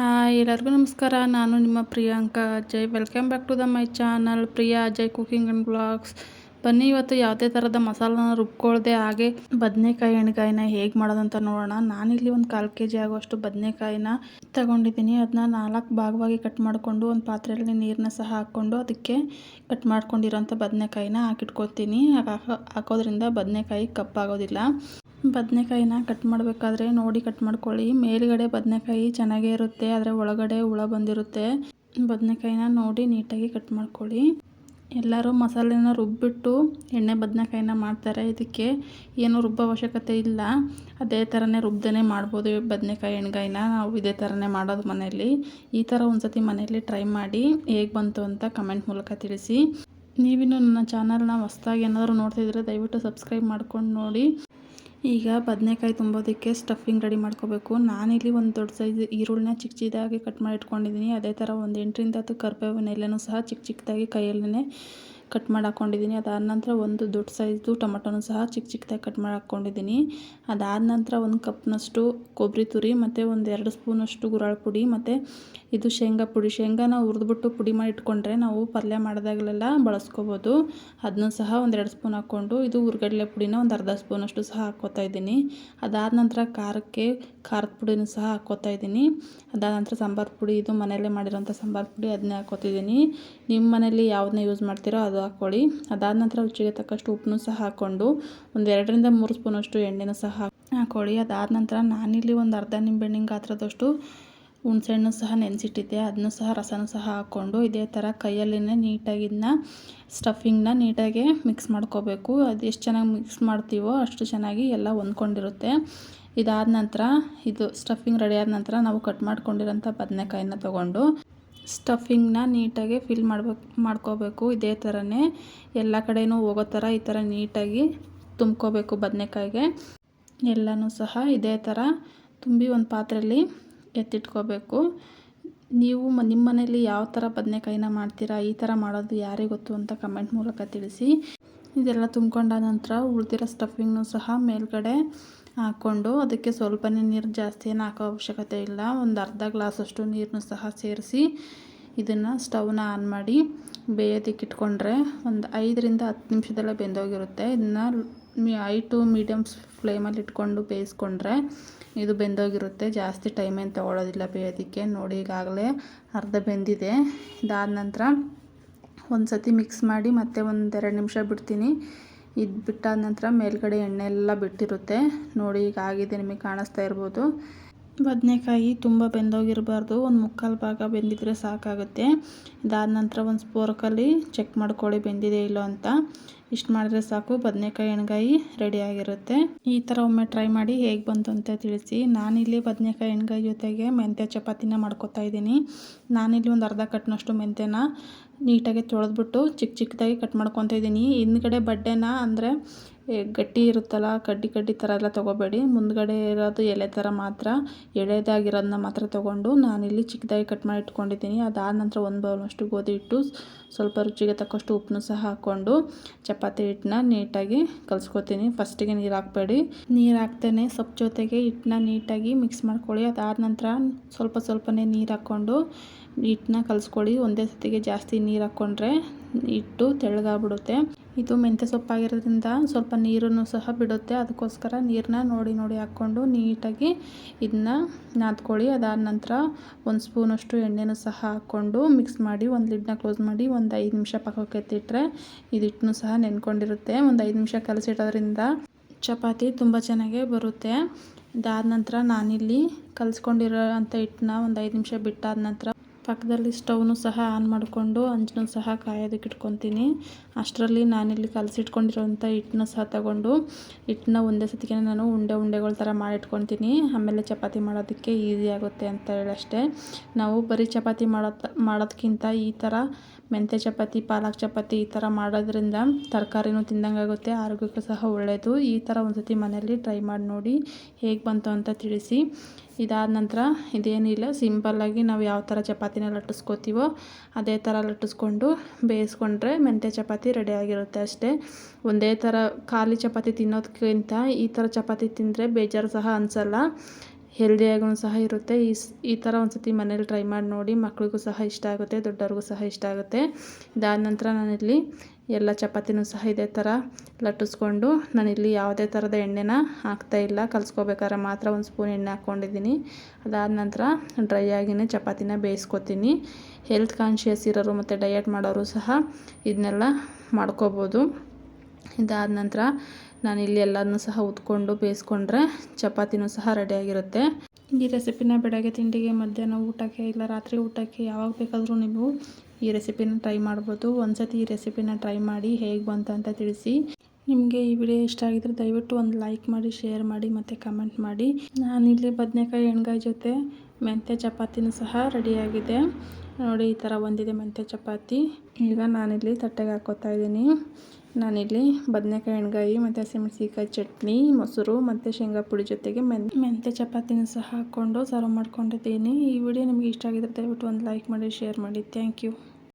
Hi, ಎಲ್ಲರಿಗೂ ನಮಸ್ಕಾರ. ನಾನು ನಿಮ್ಮ Priyanka Ajay. Welcome back to the my channel Priya Ajay cooking and blogs ಬನ್ನಿ, ಇವತ್ತು ಯಾವುದೇ ಥರದ ಮಸಾಲನ ರುಬ್ಕೊಳ್ದೆ ಹಾಗೆ ಬದನೆಕಾಯಿ ಎಣ್ಗಾಯಿನ ಹೇಗೆ ಮಾಡೋದಂತ ನೋಡೋಣ. ನಾನಿಲ್ಲಿ ಒಂದು ಕಾಲು ಕೆ ಜಿ ಆಗುವಷ್ಟು ಬದನೆಕಾಯಿನ ತಗೊಂಡಿದ್ದೀನಿ. ಅದನ್ನ ನಾಲ್ಕು ಭಾಗವಾಗಿ ಕಟ್ ಮಾಡಿಕೊಂಡು, ಒಂದು ಪಾತ್ರೆಯಲ್ಲಿ ನೀರನ್ನ ಸಹ ಹಾಕ್ಕೊಂಡು, ಅದಕ್ಕೆ ಕಟ್ ಮಾಡ್ಕೊಂಡಿರೋಂಥ ಬದನೆಕಾಯಿನ ಹಾಕಿಟ್ಕೊತೀನಿ ಹಾಕೋದ್ರಿಂದ ಬದನೆಕಾಯಿ ಕಪ್ಪಾಗೋದಿಲ್ಲ. ಬದನೆಕಾಯಿನ ಕಟ್ ಮಾಡಬೇಕಾದ್ರೆ ನೋಡಿ ಕಟ್ ಮಾಡ್ಕೊಳ್ಳಿ. ಮೇಲುಗಡೆ ಬದನೆಕಾಯಿ ಚೆನ್ನಾಗೇ ಇರುತ್ತೆ, ಆದರೆ ಒಳಗಡೆ ಹುಳ ಬಂದಿರುತ್ತೆ. ಬದನೆಕಾಯಿನ ನೋಡಿ ನೀಟಾಗಿ ಕಟ್ ಮಾಡ್ಕೊಳ್ಳಿ. ಎಲ್ಲರೂ ಮಸಾಲೆನ ರುಬ್ಬಿಟ್ಟು ಎಣ್ಣೆ ಬದನೆಕಾಯಿನ ಮಾಡ್ತಾರೆ. ಇದಕ್ಕೆ ಏನು ರುಬ್ಬೋ ಅವಶ್ಯಕತೆ ಇಲ್ಲ. ಅದೇ ಥರನೇ ರುಬ್ದೇ ಮಾಡ್ಬೋದು ಬದನೆಕಾಯಿ ಎಣ್ಗಾಯಿನ. ನಾವು ಇದೇ ಥರನೇ ಮಾಡೋದು ಮನೆಯಲ್ಲಿ. ಈ ಥರ ಒಂದು ಸತಿ ಮನೆಯಲ್ಲಿ ಟ್ರೈ ಮಾಡಿ ಹೇಗೆ ಬಂತು ಅಂತ ಕಮೆಂಟ್ ಮೂಲಕ ತಿಳಿಸಿ. ನೀವಿನ್ನು ನನ್ನ ಚಾನಲ್ನ ಹೊಸ್ದಾಗಿ ಏನಾದರೂ ನೋಡ್ತಿದ್ರೆ ದಯವಿಟ್ಟು ಸಬ್ಸ್ಕ್ರೈಬ್ ಮಾಡ್ಕೊಂಡು ನೋಡಿ. ಈಗ ಬದನೆಕಾಯಿ ತುಂಬೋದಕ್ಕೆ ಸ್ಟಫಿಂಗ್ ರೆಡಿ ಮಾಡ್ಕೋಬೇಕು. ನಾನಿಲ್ಲಿ ಒಂದು ದೊಡ್ಡ ಸೈಜ್ ಈರುಳ್ಳಿನ ಚಿಕ್ಕ ಚಿಕ್ಕದಾಗಿ ಕಟ್ ಮಾಡಿ ಇಟ್ಕೊಂಡಿದ್ದೀನಿ ಅದೇ ಥರ ಒಂದು ಎಂಟರಿಂದ ಹತ್ತು ಕರ್ಬೇವಿನ ಎಲೆನೂ ಸಹ ಚಿಕ್ಕ ಚಿಕ್ಕದಾಗಿ ಕೈಯಲ್ಲೇ ಕಟ್ ಮಾಡಿ ಹಾಕ್ಕೊಂಡಿದ್ದೀನಿ ಅದಾದ ನಂತರ ಒಂದು ದೊಡ್ಡ ಸೈಜ್ದು ಟೊಮಟೊನೂ ಸಹ ಚಿಕ್ಕ ಚಿಕ್ಕದಾಗಿ ಕಟ್ ಮಾಡಿ ಹಾಕ್ಕೊಂಡಿದ್ದೀನಿ ಅದಾದ ನಂತರ ಒಂದು ಕಪ್ನಷ್ಟು ಕೊಬ್ಬರಿ ತುರಿ ಮತ್ತು ಒಂದು ಎರಡು ಸ್ಪೂನಷ್ಟು ಗುರಾಳ ಪುಡಿ ಮತ್ತು ಇದು ಶೇಂಗಾ ಪುಡಿ. ಶೇಂಗಾನ ಹುರಿದ್ಬಿಟ್ಟು ಪುಡಿ ಮಾಡಿ ಇಟ್ಕೊಂಡ್ರೆ ನಾವು ಪಲ್ಯ ಮಾಡಿದಾಗಲೆಲ್ಲ ಬಳಸ್ಕೋಬೋದು. ಅದನ್ನೂ ಸಹ ಒಂದೆರಡು ಸ್ಪೂನ್ ಹಾಕ್ಕೊಂಡು ಇದು ಹುರ್ಗಡ್ಲೆ ಪುಡಿನ ಒಂದು ಅರ್ಧ ಸ್ಪೂನಷ್ಟು ಸಹ ಹಾಕ್ಕೋತಾ ಇದ್ದೀನಿ. ಅದಾದ ನಂತರ ಖಾರಕ್ಕೆ ಖಾರದ ಪುಡಿನೂ ಸಹ ಹಾಕ್ಕೋತಾ ಇದ್ದೀನಿ. ಅದಾದ ನಂತರ ಸಾಂಬಾರು ಪುಡಿ, ಇದು ಮನೆಯಲ್ಲೇ ಮಾಡಿರೋಂಥ ಸಾಂಬಾರು ಪುಡಿ, ಅದನ್ನೇ ಹಾಕ್ಕೋತಿದ್ದೀನಿ ನಿಮ್ಮ ಮನೇಲಿ ಯಾವುದನ್ನ ಯೂಸ್ ಮಾಡ್ತೀರೋ ಅದು ಹಾಕ್ಕೊಳ್ಳಿ. ಅದಾದ ನಂತರ ರುಚಿಗೆ ತಕ್ಕಷ್ಟು ಉಪ್ಪನ್ನು ಸಹ ಹಾಕ್ಕೊಂಡು ಒಂದು ಎರಡರಿಂದ ಮೂರು ಸ್ಪೂನಷ್ಟು ಎಣ್ಣೆನೂ ಸಹ ಹಾಕ್ಕೊಳ್ಳಿ. ಅದಾದ ನಂತರ ನಾನಿಲ್ಲಿ ಒಂದು ಅರ್ಧ ನಿಂಬೆಹಣ್ಣಿನ ಗಾತ್ರದಷ್ಟು ಹುಣಸೆಹಣ್ಣು ಸಹ ನೆನೆಸಿಟ್ಟಿದ್ದೆ. ಅದನ್ನು ಸಹ ರಸನೂ ಸಹ ಹಾಕ್ಕೊಂಡು ಇದೇ ಥರ ಕೈಯಲ್ಲಿನೇ ನೀಟಾಗಿ ಇದನ್ನ ಸ್ಟಫಿಂಗ್ನ ನೀಟಾಗಿ ಮಿಕ್ಸ್ ಮಾಡ್ಕೋಬೇಕು. ಅದು ಎಷ್ಟು ಚೆನ್ನಾಗಿ ಮಿಕ್ಸ್ ಮಾಡ್ತೀವೋ ಅಷ್ಟು ಚೆನ್ನಾಗಿ ಎಲ್ಲ ಹೊಂದ್ಕೊಂಡಿರುತ್ತೆ. ಇದಾದ ನಂತರ, ಇದು ಸ್ಟಫಿಂಗ್ ರೆಡಿ ಆದ ನಂತರ ನಾವು ಕಟ್ ಮಾಡ್ಕೊಂಡಿರೋಂಥ ಬದನೆಕಾಯಿನ ತೊಗೊಂಡು ಸ್ಟಫಿಂಗ್ನ ನೀಟಾಗಿ ಫಿಲ್ ಮಾಡ್ಬೇಕು ಮಾಡ್ಕೋಬೇಕು. ಇದೇ ಥರನೇ ಎಲ್ಲ ಕಡೆಯೂ ಹೋಗೋ ಥರ ಈ ಥರ ನೀಟಾಗಿ ತುಂಬ್ಕೋಬೇಕು ಬದನೆಕಾಯಿಗೆ. ಎಲ್ಲನೂ ಸಹ ಇದೇ ಥರ ತುಂಬಿ ಒಂದು ಪಾತ್ರೆಯಲ್ಲಿ ಎತ್ತಿಟ್ಕೋಬೇಕು. ನೀವು ಮ, ನಿಮ್ಮ ಮನೇಲಿ ಯಾವ ಥರ ಬದನೆಕಾಯಿನ ಮಾಡ್ತೀರಾ, ಈ ಥರ ಮಾಡೋದು ಯಾರಿಗೆ ಗೊತ್ತು ಅಂತ ಕಮೆಂಟ್ ಮೂಲಕ ತಿಳಿಸಿ. ಇದೆಲ್ಲ ತುಂಬ್ಕೊಂಡ ನಂತರ ಉಳಿದಿರೋ ಸ್ಟಫಿಂಗ್ನೂ ಸಹ ಮೇಲ್ಗಡೆ ಹಾಕ್ಕೊಂಡು ಅದಕ್ಕೆ ಸ್ವಲ್ಪನೇ ನೀರು ಜಾಸ್ತಿ ಏನು ಹಾಕೋ ಅವಶ್ಯಕತೆ ಇಲ್ಲ. ಒಂದು ಅರ್ಧ ಗ್ಲಾಸಷ್ಟು ನೀರನ್ನು ಸಹ ಸೇರಿಸಿ ಇದನ್ನು ಸ್ಟವ್ನ ಆನ್ ಮಾಡಿ ಬೇಯೋದಿಕ್ಕೆ ಇಟ್ಕೊಂಡ್ರೆ ಒಂದು ಐದರಿಂದ ಹತ್ತು ನಿಮಿಷದಲ್ಲೇ ಬೆಂದೋಗಿರುತ್ತೆ. ಇದನ್ನು ಮೀ ಐ ಟು ಮೀಡಿಯಮ್ ಫ್ಲೇಮಲ್ಲಿ ಇಟ್ಕೊಂಡು ಬೇಯಿಸ್ಕೊಂಡ್ರೆ ಇದು ಬೆಂದೋಗಿರುತ್ತೆ. ಜಾಸ್ತಿ ಟೈಮ್ ಏನು ತೊಗೊಳೋದಿಲ್ಲ ಬೇಯೋದಕ್ಕೆ. ನೋಡಿ, ಈಗಾಗಲೇ ಅರ್ಧ ಬೆಂದಿದೆ. ಇದಾದ ನಂತರ ಒಂದು ಸತಿ ಮಿಕ್ಸ್ ಮಾಡಿ ಮತ್ತೆ ಒಂದು ಎರಡು ನಿಮಿಷ ಬಿಡ್ತೀನಿ. ಇದು ಬಿಟ್ಟಾದ ನಂತರ ಮೇಲ್ಗಡೆ ಎಣ್ಣೆ ಎಲ್ಲ ಬಿಟ್ಟಿರುತ್ತೆ. ನೋಡಿ ಈಗ ಆಗಿದೆ ನಿಮಗೆ ಕಾಣಿಸ್ತಾ ಇರ್ಬೋದು. ಬದನೆಕಾಯಿ ತುಂಬ ಬೆಂದೋಗಿರಬಾರ್ದು, ಒಂದು ಮುಕ್ಕಾಲು ಭಾಗ ಬೆಂದಿದ್ರೆ ಸಾಕಾಗುತ್ತೆ. ಇದಾದ ನಂತರ ಒಂದು ಸ್ಪೋರ್ಕಲ್ಲಿ ಚೆಕ್ ಮಾಡ್ಕೊಳ್ಳಿ ಬೆಂದಿದೆ ಇಲ್ಲೋ ಅಂತ. ಇಷ್ಟು ಮಾಡಿದ್ರೆ ಸಾಕು, ಬದನೆಕಾಯಿ ಎಣ್ಗಾಯಿ ರೆಡಿಯಾಗಿರುತ್ತೆ ಈ ಥರ ಒಮ್ಮೆ ಟ್ರೈ ಮಾಡಿ ಹೇಗೆ ಬಂತು ಅಂತ ತಿಳಿಸಿ. ನಾನಿಲ್ಲಿ ಬದನೆಕಾಯಿ ಎಣ್ಗಾಯಿ ಜೊತೆಗೆ ಮೆಂತ್ಯ ಚಪಾತಿನ ಮಾಡ್ಕೊತಾ ಇದ್ದೀನಿ. ನಾನಿಲ್ಲಿ ಒಂದು ಅರ್ಧ ಕಟ್ನಷ್ಟು ಮೆಂತ್ಯನ ನೀಟಾಗಿ ತೊಳೆದ್ಬಿಟ್ಟು ಚಿಕ್ಕ ಚಿಕ್ಕದಾಗಿ ಕಟ್ ಮಾಡ್ಕೊತಾ ಇದ್ದೀನಿ. ಹಿಂದ್ಗಡೆ ಬಡ್ಡೆನ ಅಂದರೆ ಗಟ್ಟಿ ಇರುತ್ತಲ್ಲ, ಕಡ್ಡಿ ಕಡ್ಡಿ ಥರ ಎಲ್ಲ ತೊಗೋಬೇಡಿ. ಮುಂದುಗಡೆ ಇರೋದು ಎಲೆ ಥರ ಮಾತ್ರ. ಎಳೆದಾಗಿರೋದನ್ನ ಮಾತ್ರ ತೊಗೊಂಡು ನಾನಿಲ್ಲಿ ಚಿಕ್ಕದಾಗಿ ಕಟ್ ಮಾಡಿ ಇಟ್ಕೊಂಡಿದ್ದೀನಿ. ಅದಾದ ನಂತರ ಒಂದು ಬೌಲ್ನಷ್ಟು ಗೋಧಿ ಹಿಟ್ಟು, ಸ್ವಲ್ಪ ರುಚಿಗೆ ತಕ್ಕಷ್ಟು ಉಪ್ಪನ್ನು ಸಹ ಹಾಕ್ಕೊಂಡು ಚಪಾತಿ ಹಿಟ್ಟನ್ನ ನೀಟಾಗಿ ಕಲಿಸ್ಕೊತೀನಿ. ಫಸ್ಟಿಗೆ ನೀರು ಹಾಕ್ಬೇಡಿ. ನೀರು ಹಾಕ್ತೇನೆ ಸೊಪ್ಪು ಜೊತೆಗೆ ಹಿಟ್ಟನ್ನ ನೀಟಾಗಿ ಮಿಕ್ಸ್ ಮಾಡ್ಕೊಳ್ಳಿ. ಅದಾದ ನಂತರ ಸ್ವಲ್ಪ ಸ್ವಲ್ಪನೇ ನೀರು ಹಾಕ್ಕೊಂಡು ಹಿಟ್ಟನ್ನ ಕಲಿಸ್ಕೊಳ್ಳಿ. ಒಂದೇ ಸತಿಗೆ ಜಾಸ್ತಿ ನೀರು ಹಾಕ್ಕೊಂಡ್ರೆ ಹಿಟ್ಟು ತೆಳ್ಳಗಾಗ್ಬಿಡುತ್ತೆ. ಇದು ಮೆಂತ್ಯ ಸೊಪ್ಪಾಗಿರೋದ್ರಿಂದ ಸ್ವಲ್ಪ ನೀರನ್ನು ಸಹ ಬಿಡುತ್ತೆ. ಅದಕ್ಕೋಸ್ಕರ ನೀರನ್ನ ನೋಡಿ ನೋಡಿ ಹಾಕ್ಕೊಂಡು ನೀಟಾಗಿ ಇದನ್ನ ನಾದ್ಕೊಳ್ಳಿ. ಅದಾದ ನಂತರ ಒಂದು ಸ್ಪೂನಷ್ಟು ಎಣ್ಣೆನೂ ಸಹ ಹಾಕ್ಕೊಂಡು ಮಿಕ್ಸ್ ಮಾಡಿ ಒಂದು ಲಿಡ್ನ ಕ್ಲೋಸ್ ಮಾಡಿ ಒಂದು ಐದು ನಿಮಿಷ ಪಕ್ಕಕ್ಕೆ ಎತ್ತಿಟ್ರೆ ಇದು ಹಿಟ್ಟನ್ನು ಸಹ ನೆನ್ಕೊಂಡಿರುತ್ತೆ. ಒಂದು ಐದು ನಿಮಿಷ ಕಲಸಿಡೋದ್ರಿಂದ ಚಪಾತಿ ತುಂಬ ಚೆನ್ನಾಗೇ ಬರುತ್ತೆ. ಇದಾದ ನಂತರ ನಾನಿಲ್ಲಿ ಕಲಿಸ್ಕೊಂಡಿರೋ ಅಂಥ ಹಿಟ್ಟನ್ನ ಒಂದು ಐದು ನಿಮಿಷ ಬಿಟ್ಟಾದ ನಂತರ ಪಕ್ಕದಲ್ಲಿ ಸ್ಟವ್ನು ಸಹ ಆನ್ ಮಾಡಿಕೊಂಡು ಅಂಜನೂ ಸಹ ಕಾಯೋದಕ್ಕೆ ಇಟ್ಕೊತೀನಿ. ಅಷ್ಟರಲ್ಲಿ ನಾನಿಲ್ಲಿ ಕಲಸಿಟ್ಕೊಂಡಿರೋಂಥ ಹಿಟ್ಟನ್ನ ಸಹ ತಗೊಂಡು ಹಿಟ್ಟನ್ನ ಒಂದೇ ಸತಿಗೆ ನಾನು ಉಂಡೆ ಉಂಡೆಗಳ ಥರ ಮಾಡಿಟ್ಕೊತೀನಿ ಆಮೇಲೆ ಚಪಾತಿ ಮಾಡೋದಕ್ಕೆ ಈಸಿ ಆಗುತ್ತೆ ಅಂತ ಹೇಳಷ್ಟೇ ನಾವು ಬರೀ ಚಪಾತಿ ಮಾಡೋ ಮಾಡೋದಕ್ಕಿಂತ ಈ ಥರ ಮೆಂತ್ಯ ಚಪಾತಿ, ಪಾಲಕ್ ಚಪಾತಿ ಈ ಥರ ಮಾಡೋದ್ರಿಂದ ತರಕಾರಿನೂ ತಿಂದಂಗಾಗುತ್ತೆ ಆರೋಗ್ಯಕ್ಕೂ ಸಹ ಒಳ್ಳೆಯದು ಈ ಥರ ಒಂದು ಸತಿ ಮನೆಯಲ್ಲಿ ಟ್ರೈ ಮಾಡಿ ನೋಡಿ ಹೇಗೆ ಬಂತು ಅಂತ ತಿಳಿಸಿ. ಇದಾದ ನಂತರ ಇದೇನಿಲ್ಲ ಸಿಂಪಲ್ಲಾಗಿ ನಾವು ಯಾವ ಥರ ಚಪಾತಿನ ಲಟ್ಟಿಸ್ಕೋತೀವೋ ಅದೇ ಥರ ಲಟ್ಟಿಸ್ಕೊಂಡು ಬೇಯಿಸ್ಕೊಂಡ್ರೆ ಮೆಂತ್ಯ ಚಪಾತಿ ರೆಡಿಯಾಗಿರುತ್ತೆ ಅಷ್ಟೇ. ಒಂದೇ ಥರ ಖಾಲಿ ಚಪಾತಿ ತಿನ್ನೋದಕ್ಕಿಂತ ಈ ಥರ ಚಪಾತಿ ತಿಂದರೆ ಬೇಜಾರು ಸಹ ಅನಿಸಲ್ಲ. ಹೆಲ್ದಿಯಾಗೂ ಸಹ ಇರುತ್ತೆ. ಈ ಈ ಥರ ಒಂದು ಸತಿ ಮನೇಲಿ ಟ್ರೈ ಮಾಡಿ ನೋಡಿ ಮಕ್ಳಿಗೂ ಸಹ ಇಷ್ಟ ಆಗುತ್ತೆ, ದೊಡ್ಡವ್ರಿಗೂ ಸಹ ಇಷ್ಟ ಆಗುತ್ತೆ. ಇದಾದ ನಂತರ ನಾನಿಲ್ಲಿ ಎಲ್ಲ ಚಪಾತಿನೂ ಸಹ ಇದೇ ಥರ ಲಟ್ಟಿಸ್ಕೊಂಡು ನಾನಿಲ್ಲಿ ಯಾವುದೇ ಥರದ ಎಣ್ಣೆನ ಹಾಕ್ತಾಯಿಲ್ಲ ಕಲಿಸ್ಕೋಬೇಕಾದ್ರೆ ಮಾತ್ರ ಒಂದು ಸ್ಪೂನ್ ಎಣ್ಣೆ ಹಾಕ್ಕೊಂಡಿದ್ದೀನಿ. ಅದಾದ ನಂತರ ಡ್ರೈ ಆಗಿನೇ ಚಪಾತಿನ ಬೇಯಿಸ್ಕೊತೀನಿ. ಹೆಲ್ತ್ ಕಾನ್ಷಿಯಸ್ ಇರೋರು ಮತ್ತು ಡಯಟ್ ಮಾಡೋರು ಸಹ ಇದನ್ನೆಲ್ಲ ಮಾಡ್ಕೋಬೋದು. ಇದಾದ ನಂತರ ನಾನು ಇಲ್ಲಿ ಎಲ್ಲದನ್ನು ಸಹ ಉತ್ಕೊಂಡು ಬೇಯಿಸ್ಕೊಂಡ್ರೆ ಚಪಾತಿನೂ ಸಹ ರೆಡಿಯಾಗಿರುತ್ತೆ ಈ ರೆಸಿಪಿನ ಬೆಳಗ್ಗೆ ತಿಂಡಿಗೆ ಮಧ್ಯಾಹ್ನ ಊಟಕ್ಕೆ ಇಲ್ಲ ರಾತ್ರಿ ಊಟಕ್ಕೆ ಯಾವಾಗ ಬೇಕಾದರೂ ನೀವು ಈ ರೆಸಿಪಿನ ಟ್ರೈ ಮಾಡ್ಬೋದು. ಒಂದ್ಸತಿ ಈ ರೆಸಿಪಿನ ಟ್ರೈ ಮಾಡಿ ಹೇಗೆ ಬಂತು ಅಂತ ತಿಳಿಸಿ. ನಿಮಗೆ ಈ ವಿಡಿಯೋ ಇಷ್ಟ ಆಗಿದ್ರೆ ದಯವಿಟ್ಟು ಒಂದು ಲೈಕ್ ಮಾಡಿ, ಶೇರ್ ಮಾಡಿ ಮತ್ತು ಕಮೆಂಟ್ ಮಾಡಿ. ನಾನಿಲ್ಲಿ ಬದನೆಕಾಯಿ ಎಣ್ಗಾಯಿ ಜೊತೆ ಮೆಂತ್ಯ ಚಪಾತಿನೂ ಸಹ ರೆಡಿಯಾಗಿದೆ ನೋಡಿ, ಈ ಥರ ಬಂದಿದೆ ಮೆಂತ್ಯ ಚಪಾತಿ. ಈಗ ನಾನಿಲ್ಲಿ ತಟ್ಟೆಗೆ ಹಾಕೋತಾ ಇದ್ದೀನಿ. ನಾನಿಲ್ಲಿ ಬದನೆಕಾಯಿ ಎಣ್ಗಾಯಿ ಮತ್ತು ಹಸಿಮೆಣ್ಸಿಕಾಯಿ ಚಟ್ನಿ, ಮೊಸರು ಮತ್ತು ಶೇಂಗಾ ಪುಡಿ ಜೊತೆಗೆ ಮೆನ್, ಮೆಂತ್ಯ ಚಪಾತಿನೂ ಸಹ ಹಾಕ್ಕೊಂಡು, ಸರ್ವ್ ಮಾಡ್ಕೊಂಡಿದ್ದೀನಿ. ಈ ವಿಡಿಯೋ ನಿಮಗೆ ಇಷ್ಟ ಆಗಿದ್ರೆ ದಯವಿಟ್ಟು ಒಂದು ಲೈಕ್ ಮಾಡಿ, ಶೇರ್ ಮಾಡಿ. Thank you.